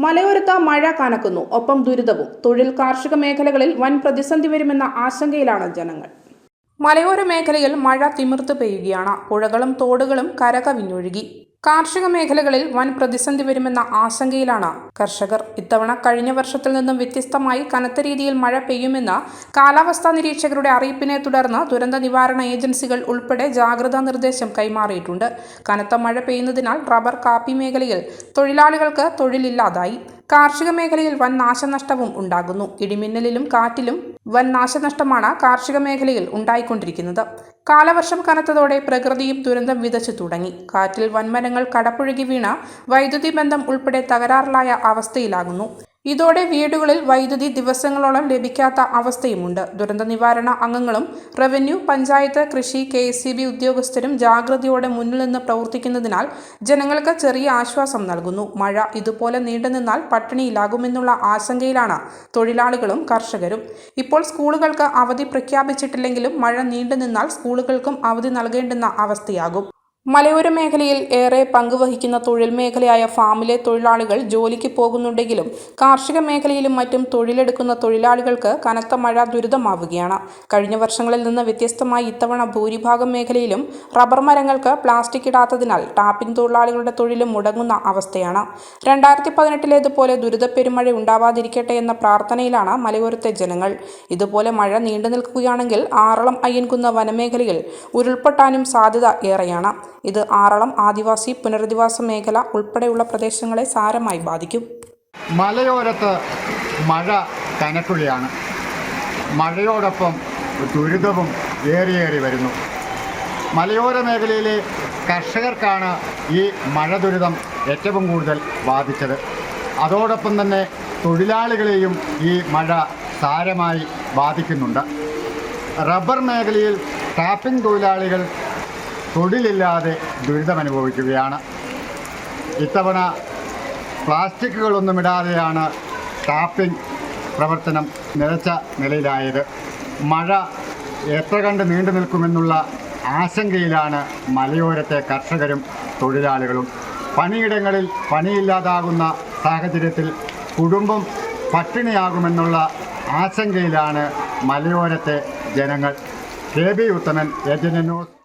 മലയോരത്ത് മഴ കനക്കുന്നു. ഒപ്പം ദുരിതവും. തൊഴിൽ കാർഷിക മേഖലകളിൽ വൻ പ്രതിസന്ധി വരുമെന്ന ആശങ്കയിലാണ് ജനങ്ങൾ. മലയോര മേഖലയിൽ മഴ തിമിർത്ത് പെയ്യുകയാണ്. പുഴകളും തോടുകളും കരകവിഞ്ഞൊഴുകി. കാർഷിക മേഖലകളിൽ വൻ പ്രതിസന്ധി വരുമെന്ന ആശങ്കയിലാണ് കർഷകർ. ഇത്തവണ കഴിഞ്ഞ വർഷത്തിൽ നിന്നും വ്യത്യസ്തമായി കനത്ത രീതിയിൽ മഴ പെയ്യുമെന്ന കാലാവസ്ഥാ നിരീക്ഷകരുടെ അറിയിപ്പിനെ തുടർന്ന് ദുരന്ത നിവാരണ ഏജൻസികൾ ഉൾപ്പെടെ ജാഗ്രതാ നിർദ്ദേശം കൈമാറിയിട്ടുണ്ട്. കനത്ത മഴ പെയ്യുന്നതിനാൽ റബ്ബർ കാപ്പി മേഖലയിൽ തൊഴിലാളികൾക്ക് തൊഴിലില്ലാതായി. കാർഷിക മേഖലയിൽ വൻ നാശനഷ്ടവും ഉണ്ടാകുന്നു. ഇടിമിന്നലിലും കാറ്റിലും വൻ നാശനഷ്ടമാണ് കാർഷിക മേഖലയിൽ ഉണ്ടായിക്കൊണ്ടിരിക്കുന്നത്. കാലവർഷം കനത്തതോടെ പ്രകൃതിയും ദുരന്തം വിതച്ചു തുടങ്ങി. കാറ്റിൽ വൻമരങ്ങൾ കടപുഴകി വീണ വൈദ്യുതി ബന്ധം ഉൾപ്പെടെ തകരാറിലായ അവസ്ഥയിലാകുന്നു. ഇതോടെ വീടുകളിൽ വൈദ്യുതി ദിവസങ്ങളോളം ലഭിക്കാത്ത അവസ്ഥയുമുണ്ട്. ദുരന്ത നിവാരണ അംഗങ്ങളും റവന്യൂ പഞ്ചായത്ത് കൃഷി കെ ഉദ്യോഗസ്ഥരും ജാഗ്രതയോടെ മുന്നിൽ നിന്ന് പ്രവർത്തിക്കുന്നതിനാൽ ജനങ്ങൾക്ക് ചെറിയ ആശ്വാസം നൽകുന്നു. മഴ ഇതുപോലെ നീണ്ടുനിന്നാൽ പട്ടിണിയിലാകുമെന്നുള്ള ആശങ്കയിലാണ് തൊഴിലാളികളും കർഷകരും. ഇപ്പോൾ സ്കൂളുകൾക്ക് അവധി പ്രഖ്യാപിച്ചിട്ടില്ലെങ്കിലും മഴ നീണ്ടുനിന്നാൽ സ്കൂളുകൾക്കും അവധി നൽകേണ്ടുന്ന അവസ്ഥയാകും. മലയോര മേഖലയിൽ ഏറെ പങ്കുവഹിക്കുന്ന തൊഴിൽ മേഖലയായ ഫാമിലെ തൊഴിലാളികൾ ജോലിക്ക് പോകുന്നുണ്ടെങ്കിലും കാർഷിക മേഖലയിലും മറ്റും തൊഴിലെടുക്കുന്ന തൊഴിലാളികൾക്ക് കനത്ത മഴ ദുരിതമാവുകയാണ്. കഴിഞ്ഞ വർഷങ്ങളിൽ നിന്ന് വ്യത്യസ്തമായി ഇത്തവണ ഭൂരിഭാഗം മേഖലയിലും റബ്ബർ മരങ്ങൾക്ക് പ്ലാസ്റ്റിക് ഇടാത്തതിനാൽ ടാപ്പിംഗ് തൊഴിലാളികളുടെ തൊഴിലും മുടങ്ങുന്ന അവസ്ഥയാണ്. രണ്ടായിരത്തി പതിനെട്ടിലേതുപോലെ ദുരിതപ്പെരുമഴ ഉണ്ടാവാതിരിക്കട്ടെ എന്ന പ്രാർത്ഥനയിലാണ് മലയോരത്തെ ജനങ്ങൾ. ഇതുപോലെ മഴ നീണ്ടു നിൽക്കുകയാണെങ്കിൽ ആറളം അയ്യൻകുന്ന വനമേഖലയിൽ ഉരുൾപൊട്ടാനും സാധ്യത ഏറെയാണ്. ഇത് ആറളം ആദിവാസി പുനരധിവാസ മേഖല ഉൾപ്പെടെയുള്ള പ്രദേശങ്ങളെ സാരമായി ബാധിക്കും. മലയോരത്ത് മഴ കനക്കുകയാണ്. മഴയോടൊപ്പം ദുരിതവും ഏറിയേറി വരുന്നു. മലയോര മേഖലയിലെ കർഷകർക്കാണ് ഈ മഴ ദുരിതം ഏറ്റവും കൂടുതൽ ബാധിച്ചത്. അതോടൊപ്പം തന്നെ തൊഴിലാളികളെയും ഈ മഴ സാരമായി ബാധിക്കുന്നുണ്ട്. റബ്ബർ മേഖലയിൽ ടാപ്പിംഗ് തൊഴിലാളികൾ തൊഴിലില്ലാതെ ദുരിതമനുഭവിക്കുകയാണ് ഇത്തവണ പ്ലാസ്റ്റിക്കുകളൊന്നും ഇടാതെയാണ് ടാപ്പിംഗ് പ്രവർത്തനം നിലച്ച നിലയിലായത്. മഴ എത്ര കണ്ട് നീണ്ടു നിൽക്കുമെന്നുള്ള ആശങ്കയിലാണ് മലയോരത്തെ കർഷകരും തൊഴിലാളികളും. പണിയിടങ്ങളിൽ പണിയില്ലാതാകുന്ന സാഹചര്യത്തിൽ കുടുംബം പട്ടിണിയാകുമെന്നുള്ള ആശങ്കയിലാണ് മലയോരത്തെ ജനങ്ങൾ. കെ. ബി. ഉത്തമൻ ഏജന്റ്